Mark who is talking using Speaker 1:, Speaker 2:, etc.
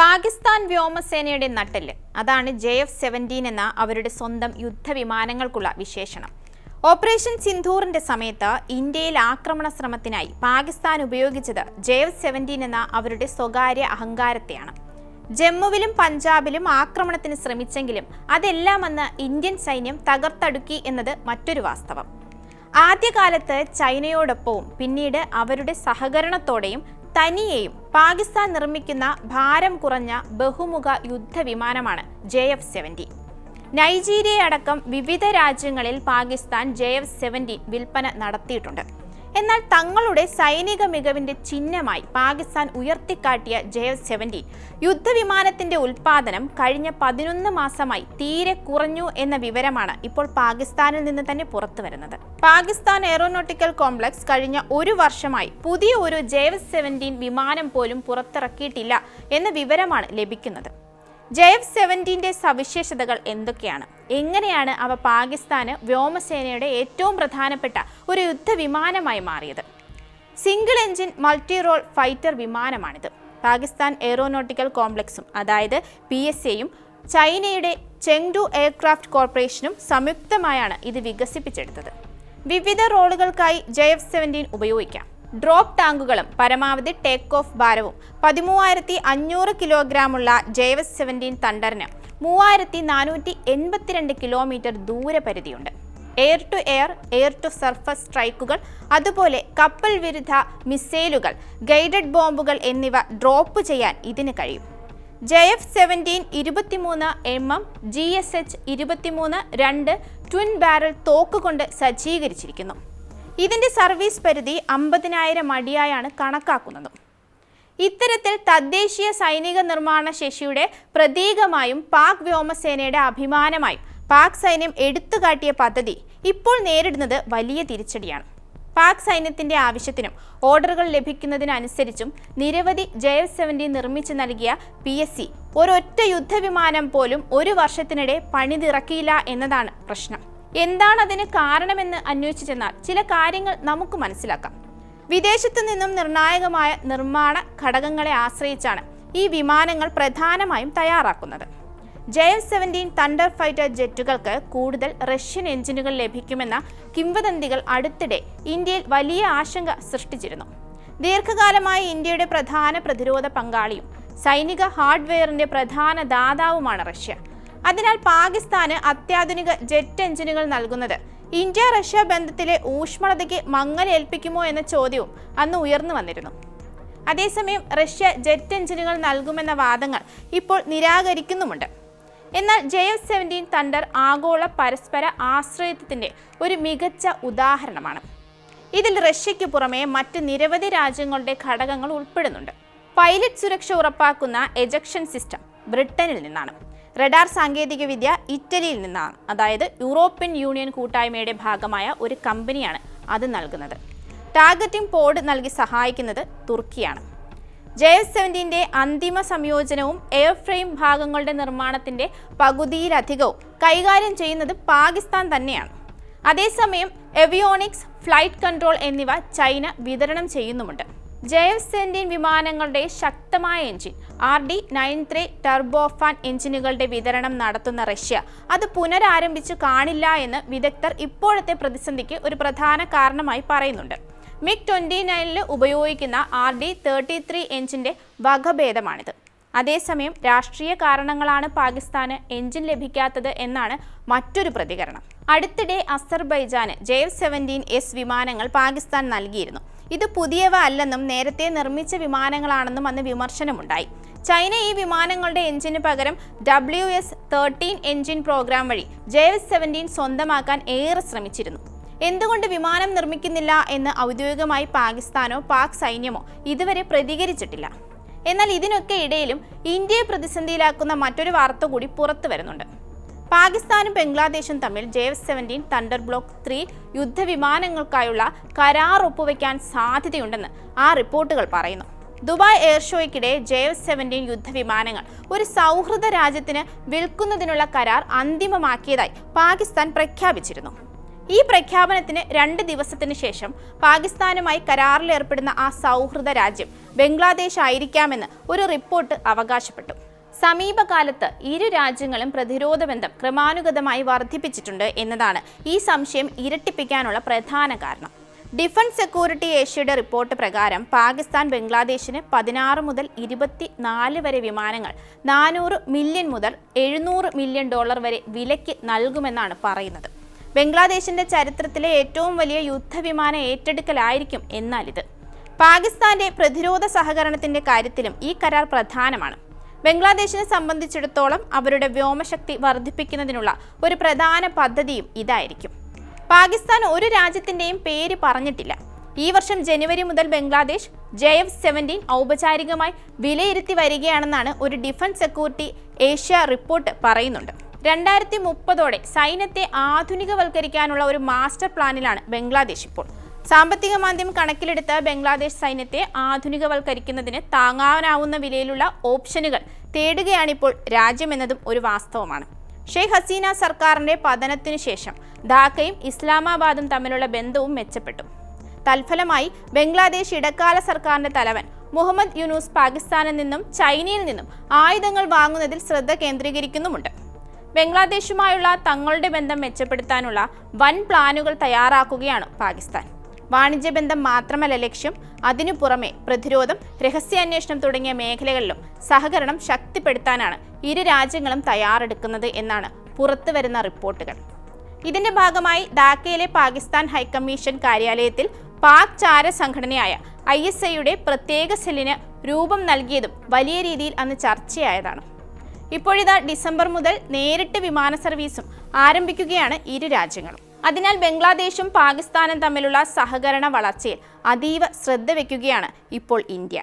Speaker 1: പാകിസ്ഥാൻ വ്യോമസേനയുടെ നട്ടെല്ല്. അതാണ് ജെ എഫ് സെവന്റീൻ എന്ന അവരുടെ സ്വന്തം യുദ്ധവിമാനങ്ങൾക്കുള്ള വിശേഷണം. ഓപ്പറേഷൻ സിന്ധൂറിന്റെ സമയത്ത് ഇന്ത്യയിൽ ആക്രമണ ശ്രമത്തിനായി പാകിസ്ഥാൻ ഉപയോഗിച്ചത് ജെ എഫ് സെവന്റീൻ എന്ന അവരുടെ സ്വകാര്യ അഹങ്കാരത്തെയാണ്. ജമ്മുവിലും പഞ്ചാബിലും ആക്രമണത്തിന് ശ്രമിച്ചെങ്കിലും അതെല്ലാം അന്ന് ഇന്ത്യൻ സൈന്യം തകർത്തടുക്കി എന്നത് മറ്റൊരു വാസ്തവം. ആദ്യകാലത്ത് ചൈനയോടൊപ്പവും പിന്നീട് അവരുടെ സഹകരണത്തോടെയും തനിയെയും പാകിസ്ഥാൻ നിർമ്മിക്കുന്ന ഭാരം കുറഞ്ഞ ബഹുമുഖ യുദ്ധവിമാനമാണ് ജെ എഫ് സെവന്റി. നൈജീരിയ അടക്കം വിവിധ രാജ്യങ്ങളിൽ പാകിസ്ഥാൻ ജെ എഫ് സെവന്റി വിൽപ്പന നടത്തിയിട്ടുണ്ട്. എന്നാൽ തങ്ങളുടെ സൈനിക മികവിന്റെ ചിഹ്നമായി പാകിസ്ഥാൻ ഉയർത്തിക്കാട്ടിയ ജെ എസ് സെവന്റി യുദ്ധവിമാനത്തിന്റെ ഉൽപാദനം കഴിഞ്ഞ പതിനൊന്ന് മാസമായി തീരെ കുറഞ്ഞു എന്ന വിവരമാണ് ഇപ്പോൾ പാകിസ്ഥാനിൽ നിന്ന് തന്നെ പുറത്തു വരുന്നത്. പാകിസ്ഥാൻ എയറോനോട്ടിക്കൽ കോംപ്ലക്സ് കഴിഞ്ഞ ഒരു വർഷമായി പുതിയ ഒരു ജെ സെവന്റീൻ വിമാനം പോലും പുറത്തിറക്കിയിട്ടില്ല എന്ന വിവരമാണ് ലഭിക്കുന്നത്. ജെ എഫ് സെവന്റീന്റെ സവിശേഷതകൾ എന്തൊക്കെയാണ്? എങ്ങനെയാണ് അവ പാകിസ്ഥാന് വ്യോമസേനയുടെ ഏറ്റവും പ്രധാനപ്പെട്ട ഒരു യുദ്ധവിമാനമായി മാറിയത്? Single engine multi role fighter വിമാനമാണിത്. Pakistan aeronautical കോംപ്ലക്സും അതായത് പി എസ് എയും ചൈനയുടെ ചെങ്ഡു എയർക്രാഫ്റ്റ് കോർപ്പറേഷനും സംയുക്തമായാണ് ഇത് വികസിപ്പിച്ചെടുത്തത്. വിവിധ റോളുകൾക്കായി ജെ എഫ് സെവന്റീൻ ഉപയോഗിക്കാം. ഡ്രോപ്പ് ടാങ്കുകളും പരമാവധി ടേക്ക് ഓഫ് ഭാരവും പതിമൂവായിരത്തി അഞ്ഞൂറ് കിലോഗ്രാമുള്ള ജെ സെവന്റീൻ തണ്ടറിന് മൂവായിരത്തി നാനൂറ്റി എൺപത്തിരണ്ട് kilometre ദൂരപരിധിയുണ്ട്. Air to air air to surface സ്ട്രൈക്കുകൾ അതുപോലെ കപ്പൽ വിരുദ്ധ മിസൈലുകൾ ഗൈഡഡ് ബോംബുകൾ എന്നിവ ഡ്രോപ്പ് ചെയ്യാൻ ഇതിന് കഴിയും. ജെ എഫ് സെവന്റീൻ ഇരുപത്തിമൂന്ന് M M G S H ഇരുപത്തിമൂന്ന് രണ്ട് ട്വിൻ ബാരൽ തോക്ക് കൊണ്ട് സജ്ജീകരിച്ചിരിക്കുന്നു. ഇതിന്റെ സർവീസ് പരിധി അമ്പതിനായിരം അടിയായാണ് കണക്കാക്കുന്നത്. ഇത്തരത്തിൽ തദ്ദേശീയ സൈനിക നിർമ്മാണ ശേഷിയുടെ പ്രതീകമായും പാക് വ്യോമസേനയുടെ അഭിമാനമായും പാക് സൈന്യം എടുത്തുകാട്ടിയ പദ്ധതി ഇപ്പോൾ നേരിടുന്നത് വലിയ തിരിച്ചടിയാണ്. പാക് സൈന്യത്തിന്റെ ആവശ്യത്തിനും ഓർഡറുകൾ ലഭിക്കുന്നതിനനുസരിച്ചും നിരവധി ജെ എഫ് സെവന്റി നിർമ്മിച്ചു നൽകിയ പി എസ് സി ഒരൊറ്റ യുദ്ധവിമാനം പോലും ഒരു വർഷത്തിനിടെ പണിതിറക്കിയില്ല എന്നതാണ് പ്രശ്നം. എന്താണ് അതിന് കാരണമെന്ന് അന്വേഷിച്ചു ചെന്നാൽ ചില കാര്യങ്ങൾ നമുക്ക് മനസ്സിലാക്കാം. വിദേശത്തു നിന്നും നിർണായകമായ നിർമ്മാണ ഘടകങ്ങളെ ആശ്രയിച്ചാണ് ഈ വിമാനങ്ങൾ പ്രധാനമായും തയ്യാറാക്കുന്നത്. J F seventeen thunder fighter ജെറ്റുകൾക്ക് കൂടുതൽ റഷ്യൻ എഞ്ചിനുകൾ ലഭിക്കുമെന്ന കിംവദന്തികൾ അടുത്തിടെ ഇന്ത്യയിൽ വലിയ ആശങ്ക സൃഷ്ടിച്ചിരുന്നു. ദീർഘകാലമായി ഇന്ത്യയുടെ പ്രധാന പ്രതിരോധ പങ്കാളിയും സൈനിക ഹാർഡ്വെയറിന്റെ പ്രധാന ദാതാവുമാണ് റഷ്യ. അതിനാൽ പാകിസ്ഥാന് അത്യാധുനിക ജെറ്റ് എഞ്ചിനുകൾ നൽകുന്നത്. ഇന്ത്യ റഷ്യ ബന്ധത്തിലെ ഊഷ്മളതയ്ക്ക് മങ്ങലേൽപ്പിക്കുമോ എന്ന ചോദ്യവും അന്ന് ഉയർന്നു വന്നിരുന്നു. അതേസമയം റഷ്യ ജെറ്റ് എഞ്ചിനുകൾ നൽകുമെന്ന വാദങ്ങൾ ഇപ്പോൾ നിരാകരിക്കുന്നുമുണ്ട്. എന്നാൽ ജെ എഫ് സെവന്റീൻ തണ്ടർ ആഗോള പരസ്പര ആശ്രയത്വത്തിന്റെ ഒരു മികച്ച ഉദാഹരണമാണ്. ഇതിൽ റഷ്യയ്ക്ക് പുറമെ മറ്റ് നിരവധി രാജ്യങ്ങളുടെ ഘടകങ്ങൾ ഉൾപ്പെടുന്നുണ്ട്. പൈലറ്റ് സുരക്ഷ ഉറപ്പാക്കുന്ന എജക്ഷൻ സിസ്റ്റം ബ്രിട്ടനിൽ നിന്നാണ്. റഡാർ സാങ്കേതികവിദ്യ ഇറ്റലിയിൽ നിന്നാണ്. അതായത് യൂറോപ്യൻ യൂണിയൻ കൂട്ടായ്മയുടെ ഭാഗമായ ഒരു കമ്പനിയാണ് അത് നൽകുന്നത്. ടാർഗറ്റിംഗ് പോഡ് നൽകി സഹായിക്കുന്നത് തുർക്കിയാണ്. ജെ എസ് സെവന്റീന്റെ അന്തിമ സംയോജനവും എയർ ഫ്രെയിം ഭാഗങ്ങളുടെ നിർമ്മാണത്തിന്റെ പകുതിയിലധികവും കൈകാര്യം ചെയ്യുന്നത് പാകിസ്ഥാൻ തന്നെയാണ്. അതേസമയം എവിയോണിക്സ് ഫ്ലൈറ്റ് കൺട്രോൾ എന്നിവ ചൈന വിതരണം ചെയ്യുന്നുമുണ്ട്. ജെ എഫ് സെവന്റീൻ വിമാനങ്ങളുടെ ശക്തമായ engine R D nine three turbofan എഞ്ചിനുകളുടെ വിതരണം നടത്തുന്ന റഷ്യ. അത് പുനരാരംഭിച്ചു കാണില്ല എന്ന് വിദഗ്ധർ ഇപ്പോഴത്തെ പ്രതിസന്ധിക്ക് ഒരു പ്രധാന കാരണമായി പറയുന്നുണ്ട്. മിഗ് ട്വന്റി നയനിൽ ഉപയോഗിക്കുന്ന ആർ ഡി തേർട്ടി ത്രീ എഞ്ചിന്റെ വകഭേദമാണിത്. അതേസമയം രാഷ്ട്രീയ കാരണങ്ങളാണ് പാകിസ്ഥാന് എഞ്ചിൻ ലഭിക്കാത്തത് എന്നാണ് മറ്റൊരു പ്രതികരണം. അടുത്തിടെ അസർബൈജാന് ജെ സെവന്റീൻ എസ് വിമാനങ്ങൾ പാകിസ്ഥാൻ നൽകിയിരുന്നു. ഇത് പുതിയവ അല്ലെന്നും നേരത്തെ നിർമ്മിച്ച വിമാനങ്ങളാണെന്നും അന്ന് വിമർശനമുണ്ടായി. ചൈന ഈ വിമാനങ്ങളുടെ എഞ്ചിന് പകരം W S thirteen engine programme വഴി ജെ എസ് സെവന്റീൻ സ്വന്തമാക്കാൻ ഏറെ ശ്രമിച്ചിരുന്നു. എന്തുകൊണ്ട് വിമാനം നിർമ്മിക്കുന്നില്ല എന്ന് ഔദ്യോഗികമായി പാകിസ്ഥാനോ പാക് സൈന്യമോ ഇതുവരെ പ്രതികരിച്ചിട്ടില്ല. എന്നാൽ ഇതിനൊക്കെ ഇടയിലും ഇന്ത്യയെ പ്രതിസന്ധിയിലാക്കുന്ന മറ്റൊരു വാർത്ത കൂടി പുറത്തു വരുന്നുണ്ട് പാകിസ്ഥാനും ബംഗ്ലാദേശും തമ്മിൽ J F seventeen thunder block three യുദ്ധവിമാനങ്ങൾക്കായുള്ള കരാർ ഒപ്പുവെക്കാൻ സാധ്യതയുണ്ടെന്ന് ആ റിപ്പോർട്ടുകൾ പറയുന്നു. ദുബായ് എയർ ഷോയ്ക്കിടെ ജെ എഫ് സെവന്റീൻ യുദ്ധവിമാനങ്ങൾ ഒരു സൗഹൃദ രാജ്യത്തിന് വിൽക്കുന്നതിനുള്ള കരാർ അന്തിമമാക്കിയതായി പാകിസ്ഥാൻ പ്രഖ്യാപിച്ചിരുന്നു. ഈ പ്രഖ്യാപനത്തിന് രണ്ട് ദിവസത്തിന് ശേഷം പാകിസ്ഥാനുമായി കരാറിലേർപ്പെടുന്ന ആ സൗഹൃദ രാജ്യം ബംഗ്ലാദേശ് ആയിരിക്കാമെന്ന് ഒരു റിപ്പോർട്ട് അവകാശപ്പെട്ടു. സമീപകാലത്ത് ഇരു രാജ്യങ്ങളും പ്രതിരോധ ബന്ധം ക്രമാനുഗതമായി വർദ്ധിപ്പിച്ചിട്ടുണ്ട് എന്നതാണ് ഈ സംശയം ഇരട്ടിപ്പിക്കാനുള്ള പ്രധാന കാരണം. ഡിഫൻസ് സെക്യൂരിറ്റി ഏഷ്യയുടെ റിപ്പോർട്ട് പ്രകാരം പാകിസ്ഥാൻ ബംഗ്ലാദേശിന് പതിനാറ് മുതൽ ഇരുപത്തി നാല് വരെ വിമാനങ്ങൾ നാനൂറ് മില്യൺ മുതൽ എഴുന്നൂറ് മില്യൺ ഡോളർ വരെ വിലയ്ക്ക് നൽകുമെന്നാണ് പറയുന്നത്. ബംഗ്ലാദേശിന്റെ ചരിത്രത്തിലെ ഏറ്റവും വലിയ യുദ്ധവിമാന ഏറ്റെടുക്കലായിരിക്കും എന്നാലിത്. പാകിസ്ഥാന്റെ പ്രതിരോധ സഹകരണത്തിന്റെ കാര്യത്തിലും ഈ കരാർ പ്രധാനമാണ്. ബംഗ്ലാദേശിനെ സംബന്ധിച്ചിടത്തോളം അവരുടെ വ്യോമശക്തി വർദ്ധിപ്പിക്കുന്നതിനുള്ള ഒരു പ്രധാന പദ്ധതിയും ഇതായിരിക്കും. പാകിസ്ഥാൻ ഒരു രാജ്യത്തിന്റെയും പേര് പറഞ്ഞിട്ടില്ല. ഈ വർഷം ജനുവരി മുതൽ ബംഗ്ലാദേശ് ജെ എഫ് സെവന്റീൻ ഔപചാരികമായി വിലയിരുത്തി വരികയാണെന്നാണ് ഒരു ഡിഫൻസ് സെക്യൂരിറ്റി ഏഷ്യ റിപ്പോർട്ട് പറയുന്നുണ്ട്. രണ്ടായിരത്തി മുപ്പതോടെ സൈന്യത്തെ ആധുനികവൽക്കരിക്കാനുള്ള ഒരു മാസ്റ്റർ പ്ലാനിലാണ് ബംഗ്ലാദേശ് ഇപ്പോൾ. സാമ്പത്തിക മാന്ദ്യം കണക്കിലെടുത്ത് ബംഗ്ലാദേശ് സൈന്യത്തെ ആധുനികവൽക്കരിക്കുന്നതിന് താങ്ങാനാവുന്ന വിലയിലുള്ള ഓപ്ഷനുകൾ തേടുകയാണിപ്പോൾ രാജ്യമെന്നതും ഒരു വാസ്തവമാണ്. ഷെയ്ഖ് ഹസീന സർക്കാരിന്റെ പതനത്തിനു ശേഷം ധാക്കയും ഇസ്ലാമാബാദും തമ്മിലുള്ള ബന്ധവും മെച്ചപ്പെട്ടു. തൽഫലമായി ബംഗ്ലാദേശ് ഇടക്കാല സർക്കാരിന്റെ തലവൻ മുഹമ്മദ് യൂനൂസ് പാകിസ്ഥാനിൽ നിന്നും ചൈനയിൽ നിന്നും ആയുധങ്ങൾ വാങ്ങുന്നതിൽ ശ്രദ്ധ കേന്ദ്രീകരിക്കുന്നുമുണ്ട്. ബംഗ്ലാദേശുമായുള്ള തങ്ങളുടെ ബന്ധം മെച്ചപ്പെടുത്താനുള്ള വൻ പ്ലാനുകൾ തയ്യാറാക്കുകയാണ് പാകിസ്ഥാൻ. വാണിജ്യ ബന്ധം മാത്രമല്ല ലക്ഷ്യം. അതിനു പുറമെ പ്രതിരോധം രഹസ്യാന്വേഷണം തുടങ്ങിയ മേഖലകളിലും സഹകരണം ശക്തിപ്പെടുത്താനാണ് ഇരു രാജ്യങ്ങളും തയ്യാറെടുക്കുന്നത് എന്നാണ് പുറത്തുവരുന്ന റിപ്പോർട്ടുകൾ. ഇതിന്റെ ഭാഗമായി ധാക്കയിലെ പാകിസ്ഥാൻ ഹൈക്കമ്മീഷൻ കാര്യാലയത്തിൽ പാക് ചാര സംഘടനയായ ഐ എസ് ഐയുടെ പ്രത്യേക സെല്ലിന് രൂപം നൽകിയതും വലിയ രീതിയിൽ അന്ന് ചർച്ചയായതാണ്. ഇപ്പോഴിതാ ഡിസംബർ മുതൽ നേരിട്ട് വിമാന സർവീസും ആരംഭിക്കുകയാണ് ഇരു രാജ്യങ്ങളും. അതിനാൽ ബംഗ്ലാദേശും പാകിസ്ഥാനും തമ്മിലുള്ള സഹകരണ വളർച്ചയിൽ അതീവ ശ്രദ്ധ വയ്ക്കുകയാണ് ഇപ്പോൾ ഇന്ത്യ.